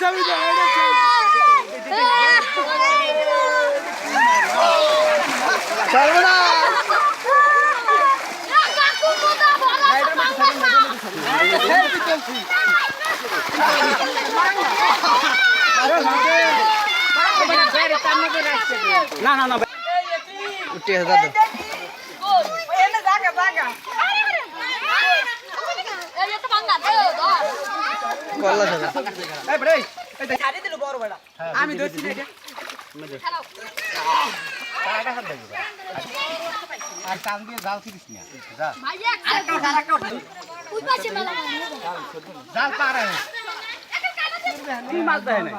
চাবি দে এটা ছাড়বো না না না না। উঠে আছে দাদু কল্লা ছাড়া আমি ধরছি না এটা। আর টান দিয়ে জাল ছিড়িস না। যা। জাল পাড়া মাছ দেয় না